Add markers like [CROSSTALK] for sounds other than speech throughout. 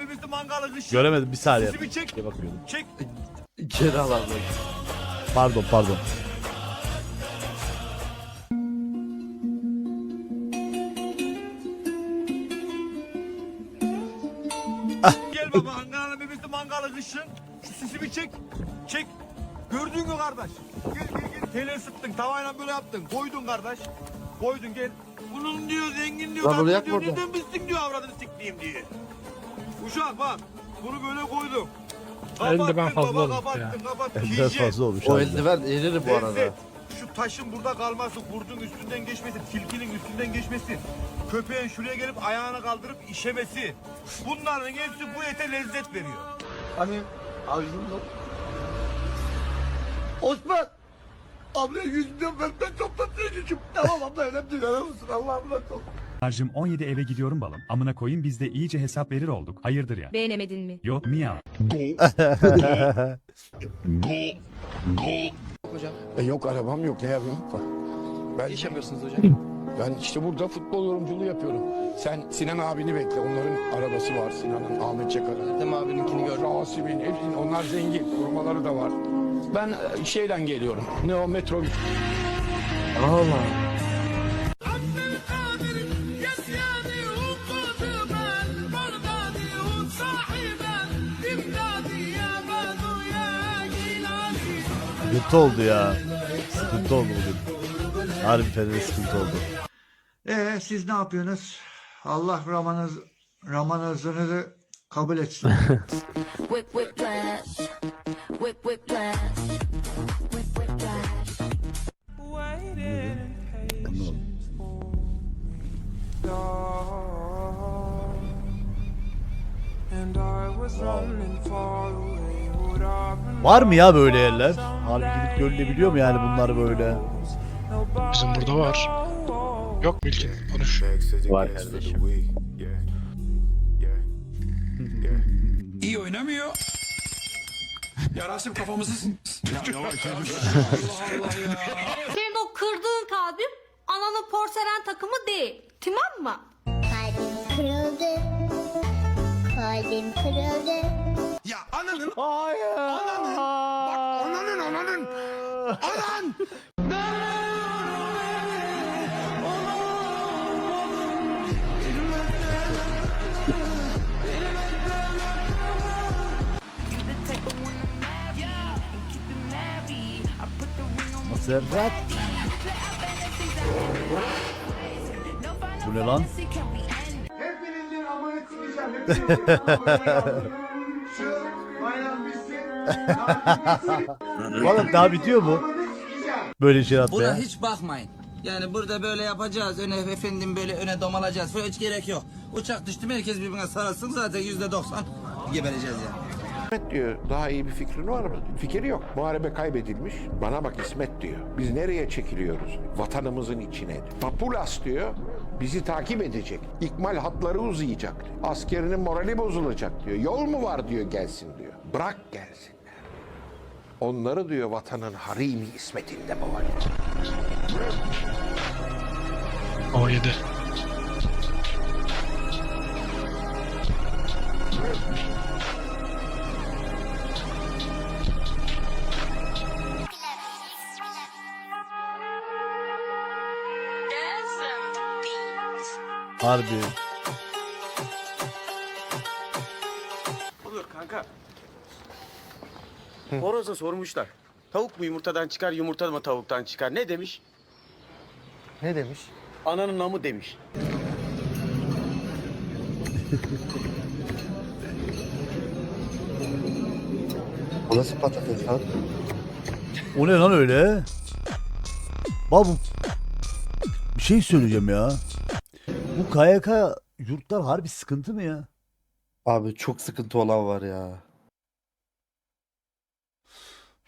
Bebesi mangalı kış. Göremedim bir saniye. Sesimi çek. Bir bakıyordum. Çek. Geri al abi. Pardon pardon. Gel baba ananı bebesi mangalı kışın. Şu sesimi çek. Çek. Gördün mü kardeş? Gel gel gel. Tele ısıttın tavayla böyle yaptın. Koydun kardeş. Koydun gel. Bunun diyor zengin diyor. Lan tatlı bunu yak diyor. burada. Neden bitsin diyor avradını siktiğim diye. Uşak bak. Bunu böyle koydum. Eldiven Kapattın fazla baba, olmuş kapattın, ya. kapattın. Biraz Yiyeceksin. fazla olmuş. O abi. eldiven erir bu arada. Lezzet. Şu taşın burada kalması, kurdun üstünden geçmesi, tilkinin üstünden geçmesi, köpeğin şuraya gelip ayağını kaldırıp işemesi. Bunların hepsi bu ete lezzet veriyor. Hani avcum yok. Osman! Abla yüzünden benden toplatıyorsun. Tamam abla önemli değil. Önemli misin? Allah'ım lan. Harcım 17 eve gidiyorum balım. Amına koyayım biz de iyice hesap verir olduk. Hayırdır ya? Beğenemedin mi? Yok miyav. [LAUGHS] E yok arabam yok ne yapayım? Ben iş yapıyorsunuz hocam. Ben işte burada futbol yorumculuğu yapıyorum. Sen Sinan abini bekle. Onların arabası var Sinan'ın, Ahmet Çakar'ın. Dem abininkini gördüm. Rasim'in, hepsinin. Onlar zengin. Korumaları da var. Ben e, şeyden geliyorum. Ne o metro Sıkıntı oldu ya. Sıkıntı oldu bugün. Harbi fena sıkıntı oldu. Ee siz ne yapıyorsunuz? Allah Ramanız Ramanızınızı kabul etsin. Var mı ya böyle yerler? Harbi gidip görülebiliyor mu yani bunlar böyle? Bizim burada var. Yok Milkin konuş. Var kardeşim. [LAUGHS] İyi oynamıyor. Ya Rasim kafamızı... Senin o kırdığın kalbim ananın porselen takımı değil. Tamam mı? Kalbim kırıldı. Kalbim kırıldı. Ya ananın... Hayır. Ananın... Bak ananın... Anan! Maserrat. Bu ne lan? Hepinizin amını kıracağım. Hepinizin amını. [LAUGHS] Oğlum daha bitiyor mu? Böyle şey Buna atmaya. hiç bakmayın. Yani burada böyle yapacağız. Öne efendim böyle öne domalacağız. Falan hiç gerek yok. Uçak düştü mü herkes birbirine sarılsın zaten yüzde doksan gebereceğiz yani. İsmet diyor. Daha iyi bir fikrin var mı? Fikri yok. Muharebe kaybedilmiş. Bana bak İsmet diyor. Biz nereye çekiliyoruz? Vatanımızın içine. Papulas diyor. Bizi takip edecek. İkmal hatları uzayacak. Askerinin morali bozulacak diyor. Yol mu var diyor gelsin diyor. Bırak gelsinler. Onları diyor vatanın harimi İsmet'inde boğacak. 17. Harbi. Olur kanka. Horoza sormuşlar. Tavuk mu yumurtadan çıkar, yumurta mı tavuktan çıkar? Ne demiş? Ne demiş? Ananın namı demiş. Bu nasıl patates lan? O ne lan öyle? Bu... Bir şey söyleyeceğim ya. Bu KYK yurtlar harbi sıkıntı mı ya? Abi çok sıkıntı olan var ya.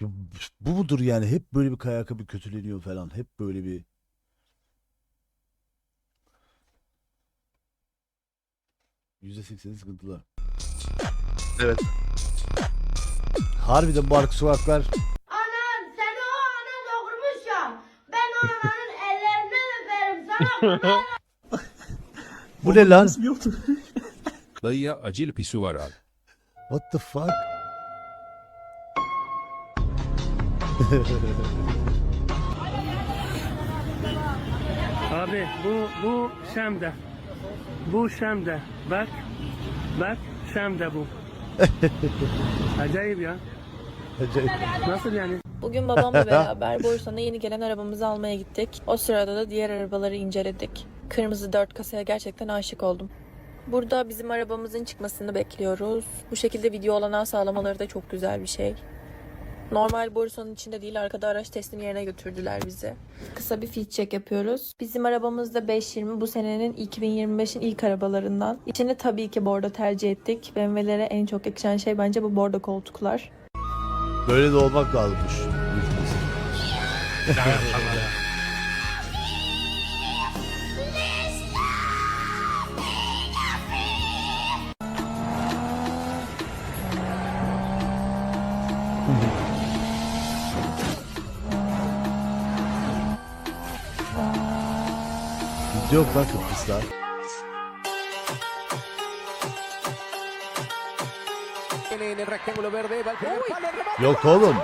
Ya Bu mudur yani? Hep böyle bir KYK bir kötüleniyor falan. Hep böyle bir... %80'i sıkıntılar. Evet. Harbiden bu arka sokaklar Anam seni o ana doğurmuşum. Ben o ananın [LAUGHS] ellerinden öperim sana Bu ne lan? Dayıya acil pisi var abi. What the fuck? Abi bu bu Şam'da. Bu Şam'da. Bak. Bak Şam'da bu. [LAUGHS] Acayip ya. Acayip. Nasıl yani? Bugün babamla [LAUGHS] beraber Borusan'a yeni gelen arabamızı almaya gittik. O sırada da diğer arabaları inceledik. Kırmızı dört kasaya gerçekten aşık oldum. Burada bizim arabamızın çıkmasını bekliyoruz. Bu şekilde video olanağı sağlamaları da çok güzel bir şey. Normal Borusan'ın içinde değil arkada araç teslim yerine götürdüler bizi. Kısa bir fit check yapıyoruz. Bizim arabamız da 520 bu senenin 2025'in ilk arabalarından. İçini tabii ki bordo tercih ettik. BMW'lere en çok yakışan şey bence bu bordo koltuklar. Böyle de olmak lazımmış. [LAUGHS] Video yok lan Kıbrıs'ta. Yok oğlum.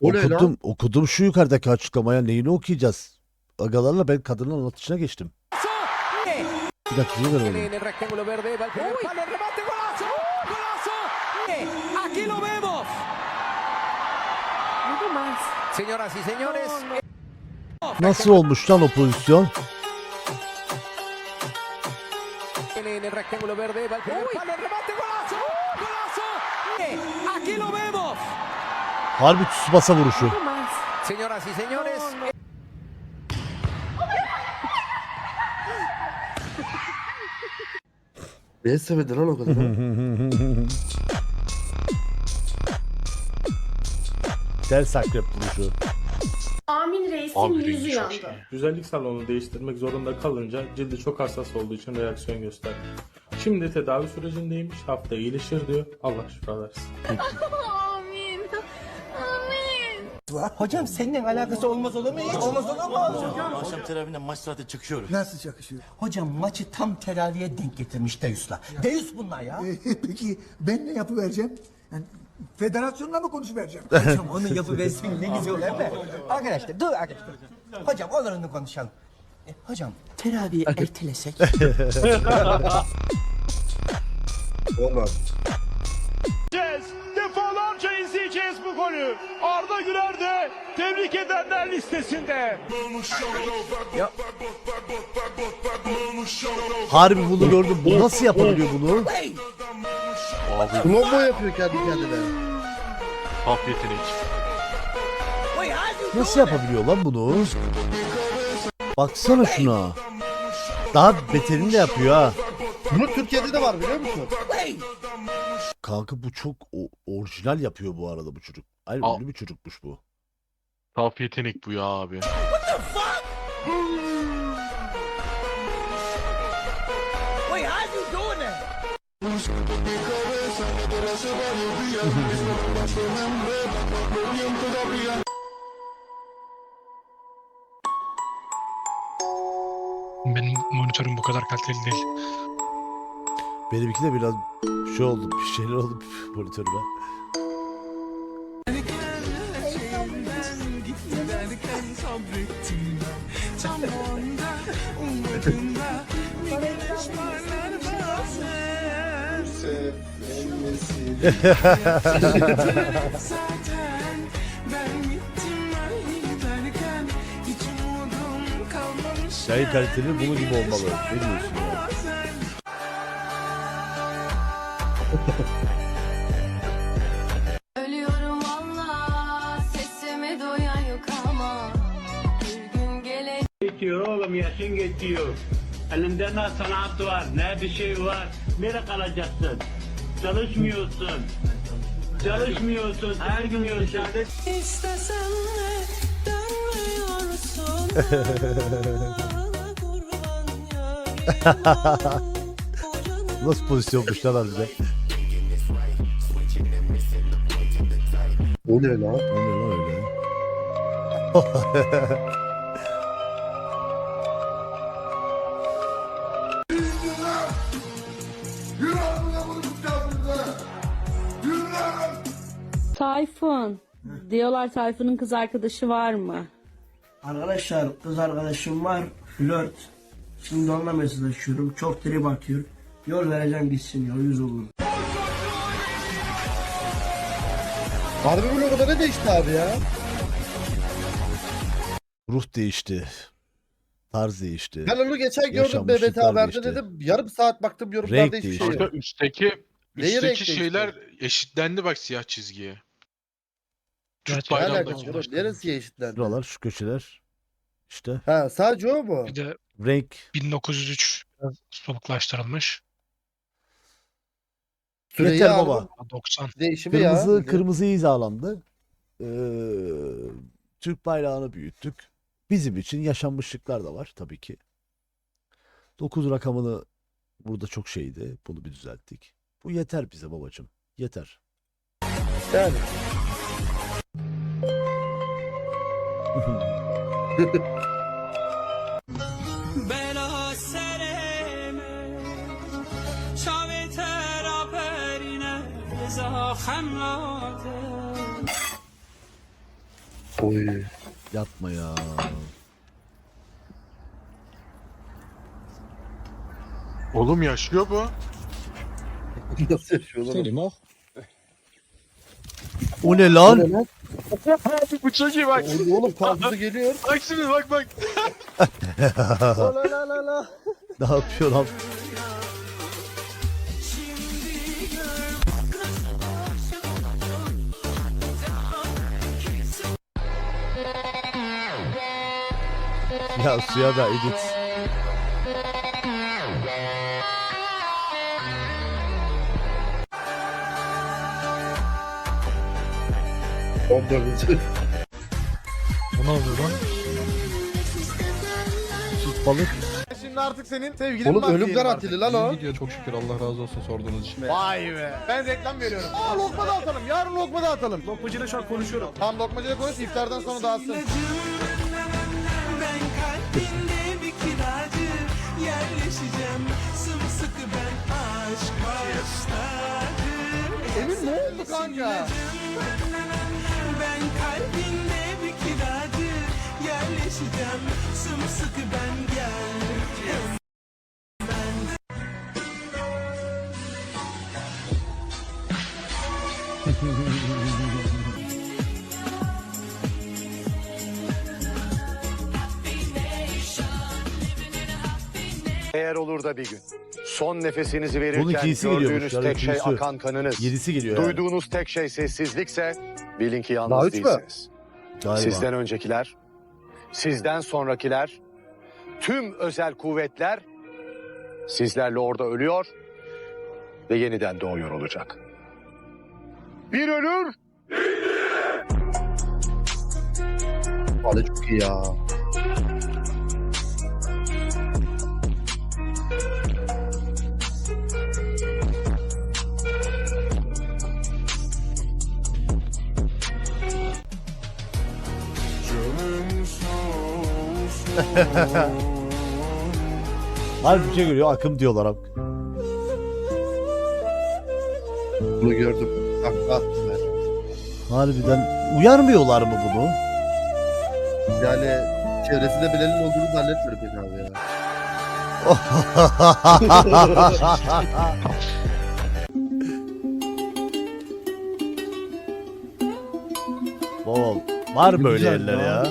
O ne lan? Okudum, okudum şu yukarıdaki açıklamaya neyini okuyacağız? Agalarla ben kadının anlatışına geçtim. Bir dakika niye veremedim? Nasıl olmuş lan o pozisyon? Harbi Tsubasa vuruşu. Beni sevedi lan o kadar. ha. Ters akrep vuruşu. Reisin yüzü yandı. Güzellik salonu değiştirmek zorunda kalınca cildi çok hassas olduğu için reaksiyon gösterdi. Şimdi tedavi sürecindeymiş. Hafta iyileşir diyor. Allah şifa versin. Amin. Amin. Hocam seninle alakası olmaz olur mu? Hiç olmaz olur mu? Akşam teravihinden maç saati çıkıyoruz. Nasıl çakışıyor? Hocam maçı tam teraviye denk getirmiş Deus'la. Deus bunlar ya. Peki ben ne yapıvereceğim? Yani federasyonla mı konuşuvereceğim? [LAUGHS] Hocam onu yapıversin ne güzel olur mi? Arkadaşlar dur arkadaşlar. Hocam olurunu konuşalım. E, hocam teraviyi ertelesek. [LAUGHS] Olmaz. Golü. Arda Güler de tebrik edenler listesinde. Harbi bunu gördüm. Bu nasıl yapabiliyor bunu? Combo yapıyor kendi kendine. Top yetenek. Nasıl yapabiliyor lan bunu? Baksana şuna. Daha beterini de yapıyor ha. Bunu Türkiye'de de var biliyor musun? Kanka bu çok orijinal yapıyor bu arada bu çocuk. Hayır Al. ünlü bir çocukmuş bu. Top yetenek bu ya abi. Wait, how you doing that? Benim monitörüm bu kadar kaliteli değil. Benimki de biraz şey oldu. Bir şeyler oldu [LAUGHS] monitörüme. Yayın kaliteli bunun gibi olmalı. Ne diyorsun ya? Ölüyorum valla sesimi duyan yok ama Bir gün geçiyor oğlum yaşın geçiyor. Elinde ne sanat var ne bir şey var. Nereye kalacaksın? Çalışmıyorsun. Çalışmıyorsun. Her gün yaşadın. İstesen de dönmüyorsun. [LAUGHS] Nasıl pozisyonmuşlar harbiden? O ne lan? O ne lan öyle? [LAUGHS] Tayfun. Diyorlar Tayfun'un kız arkadaşı var mı? Arkadaşlar kız arkadaşım var. Flört. Şimdi onunla mesajlaşıyorum. Çok trip atıyor. Yol vereceğim gitsin ya yüz olur. Harbi bu logoda ne değişti abi ya? Ruh değişti. Tarz değişti. Ben onu geçen gördüm Yaşanmışlıklar BBT Haber'de değişti. dedim. Yarım saat baktım Renk yorumlarda hiçbir değişti. şey yok. Kanka üstteki Neyi renk üstteki değişti? şeyler eşitlendi bak siyah çizgiye. Türk. Ne bayrağında. alakası var? oğlum? Neresi eşitlendi? Şuralar şu köşeler. İşte Ha sadece o mu? Bir de renk 1903 soluklaştırılmış. Süreyya Yeter baba. 90. Değişimi Kırmızı ya. kırmızı hizalandı. Ee, Türk bayrağını büyüttük. Bizim için yaşanmışlıklar da var tabii ki. 9 rakamını burada çok şeydi. Bunu bir düzelttik. Bu yeter bize babacığım. Yeter. Yani. Bela Şavete raperine Zahem lade Oy. Yapma ya. Oğlum yaşıyor bu. Nasıl yaşıyor lan? O ne lan? O ne lan? [LAUGHS] Bu çok iyi bak. Oğlum, oğlum kalkısı geliyor. [LAUGHS] Bak şimdi bak bak. [LAUGHS] ne yapıyor lan? Ya suya da edit. Ondan Bu ne oluyor lan? Süt balık. Şimdi artık senin sevgilin Oğlum ölüm garantili lan o. Çok şükür Allah razı olsun sorduğunuz için. Vay be. Ben reklam veriyorum. Aa lokma dağıtalım. Yarın lokma dağıtalım. Lokmacıyla şu an konuşuyorum. Tamam lokmacıyla konuş. iftardan sonra dağıtsın. Ben kalbinde bir kiracı Yerleşeceğim Sımsıkı ben aşk başladım Emin ne oldu kanka? Sımsıkı ben gel Eğer olur da bir gün son nefesinizi Bunun verirken ikincisi geliyormuş, gördüğünüz yani tek şey ikincisi. akan kanınız, Yedisi geliyor yani. duyduğunuz tek şey sessizlikse bilin ki Daha yalnız üç mü? değilsiniz. Galiba. Sizden öncekiler, sizden sonrakiler, tüm özel kuvvetler sizlerle orada ölüyor ve yeniden doğuyor olacak. Bir ölür, Valla çok iyi ya. [LAUGHS] Harbi bir şey görüyor. Akım diyorlar. am- Bunu gördüm. Bak attılar. Harbiden uyarmıyorlar mı bunu? Yani çevresinde bilenin olduğunu zannetmiyorum pek abi ya. [LAUGHS] Babam var böyle güzel yerler ya. ya.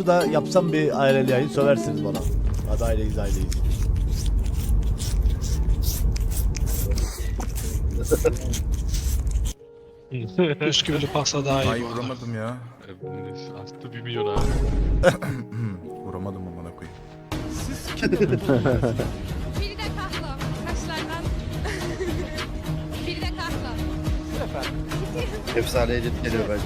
Şurada yapsam bir aileli yayın söversiniz bana. Hadi aileyiz aileyiz. Bisküvili pasta daha iyi. Ay bu arada. vuramadım ya. Astı 1 milyon abi. [LAUGHS] Vuramadım amına koyayım. Frida Kahlo. Kaşlardan. [LAUGHS] Frida Kahlo. Efsane edit geliyor bence.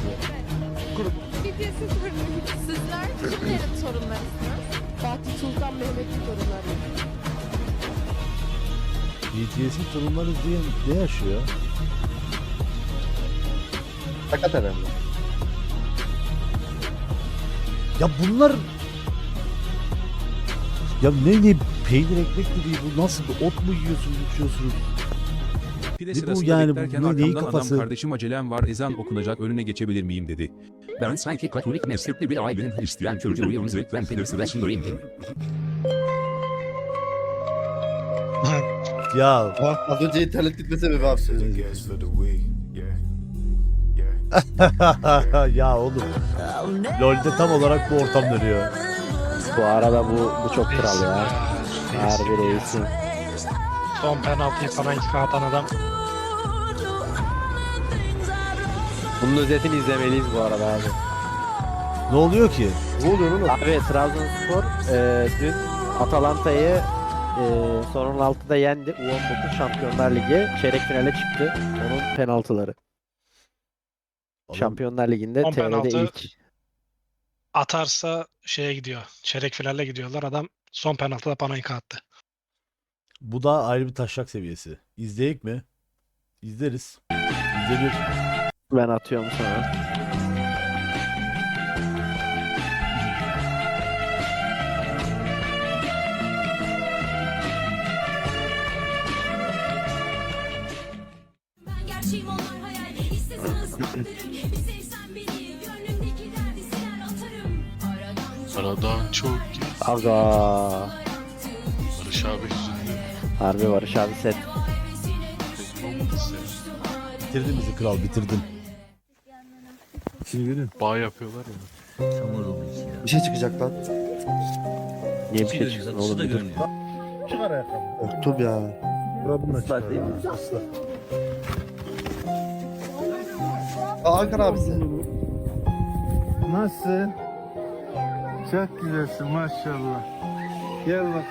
BTS'in torunuyum. Sizler kimlerin torunlarısınız? Fatih Sultan Mehmet'in torunları. BTS'in torunları diye ne yaşıyor? Sakat herhalde. Ya bunlar... Ya ne ne peynir ekmek mi değil bu nasıl bir ot mu yiyorsunuz içiyorsunuz? Pide Ne bu sırasında yani, beklerken bu neyin arkamdan kafası? adam kardeşim acelem var ezan okunacak önüne geçebilir miyim dedi. Ben sanki Katolik mezhepli bir ailenin Hristiyan çocuğuyum lütfen peynir sırasındayım. [LAUGHS] Ya Az önce internet gitme sebebi abi söyledi. ya oğlum. LoL'de tam olarak bu ortam dönüyor. Bu arada bu bu çok kral ya. Harbi reisin. Son penaltıyı falan atan adam. Bunun özetini izlemeliyiz bu arada abi. Ne oluyor ki? Ne oluyor oğlum? Abi Trabzonspor e, dün Atalanta'yı e, son 16'da yendi. U19 Şampiyonlar Ligi çeyrek finale çıktı. Onun penaltıları. Şampiyonlar Ligi'nde Son TR'de penaltı. ilk. Atarsa şeye gidiyor. Çeyrek finale gidiyorlar. Adam son penaltıda Panayka attı. Bu da ayrı bir taşak seviyesi. İzleyek mi? İzleriz. İzlenir. Ben atıyorum sana. Ben gerçeğim onlar hayal. İstesem ispatlarım. Bir sevsen beni. Gönlümdeki derdi siler atarım. Aradan Aradan çok geç. Aga. Barış abi yüzünden. Harbi Barış abi set. Bitirdin bizi kral bitirdin. Bağ yapıyorlar ya. Bir şey çıkacak lan. Niye bir şey çıksın oğlum? bir dur. Korktum ya. Aa, Ankara abisi. Nasılsın? Çok güzelsin maşallah. Gel bakalım.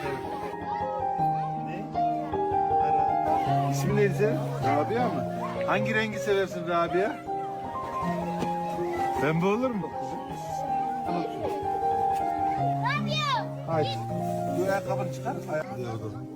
Ne? İsmin neydi senin? Rabia mı? Hangi rengi seversin Rabia? Pembe olur mu! Haydi. Bu ayakkabını çıkar. Ayakkabını.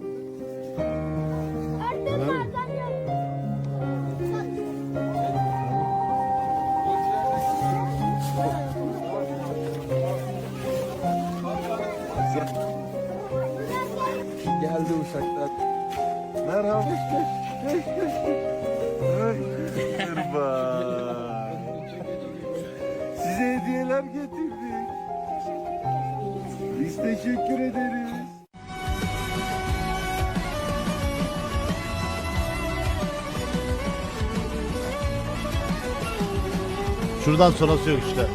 Getirdik. Biz teşekkür ederiz. Şuradan sonrası yok işte.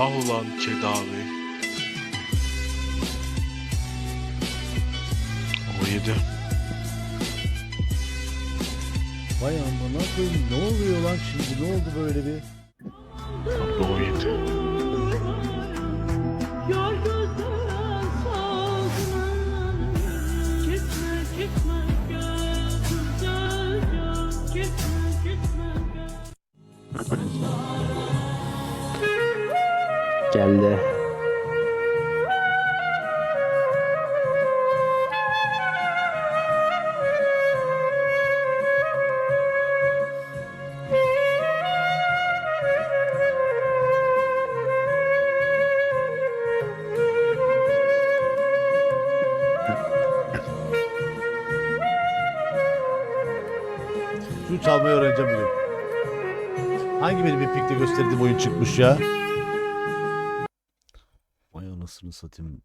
Vah ulan kedi abi. O yedi. Vay amına koyayım ne oluyor lan şimdi ne oldu böyle bir? Da o yedi. Geldi. Şunu çalmayı öğreneceğim bugün. Hangi benim epikte gösterdiğim oyun çıkmış ya? Satayım.